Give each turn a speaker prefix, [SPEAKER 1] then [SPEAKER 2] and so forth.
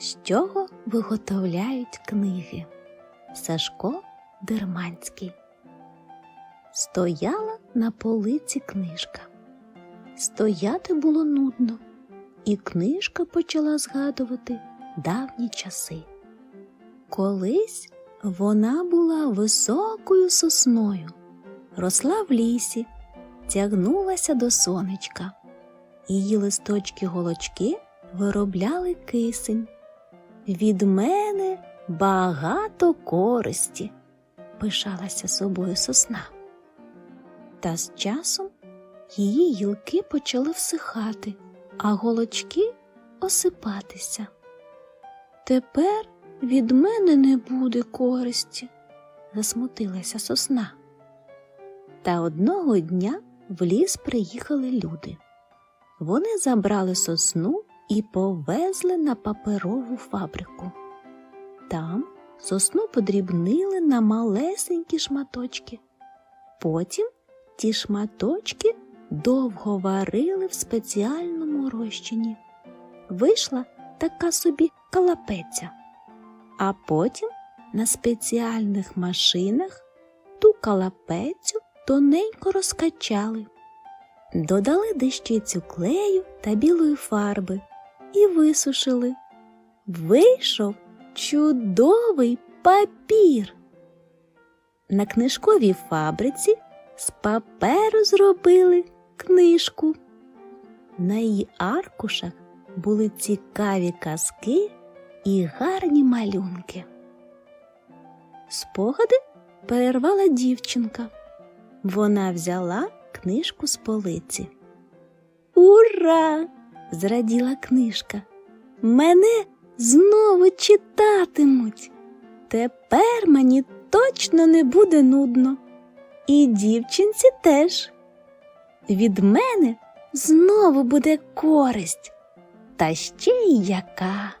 [SPEAKER 1] З чого виготовляють книги? Сашко Дерманський. Стояла на полиці книжка. Стояти було нудно, і книжка почала згадувати давні часи. Колись вона була високою сосною, росла в лісі, тягнулася до сонечка. Її листочки голочки виробляли кисень. Від мене багато користі, пишалася собою сосна. Та з часом її гілки почали всихати, а голочки осипатися. Тепер від мене не буде користі, засмутилася сосна. Та одного дня в ліс приїхали люди. Вони забрали сосну і повезли на паперову фабрику. Там сосну подрібнили на малесенькі шматочки. Потім ті шматочки довго варили в спеціальному розчині. Вийшла така собі калапеця. А потім на спеціальних машинах ту калапецю тоненько розкачали. Додали дещицю клею та білої фарби і висушили. Вийшов чудовий папір. На книжковій фабриці з паперу зробили книжку. На її аркушах були цікаві казки і гарні малюнки. Спогади перервала дівчинка. Вона взяла книжку з полиці. Ура! Зраділа книжка. Мене знову читатимуть. Тепер мені точно не буде нудно. І дівчинці теж. Від мене знову буде користь. Та ще й яка.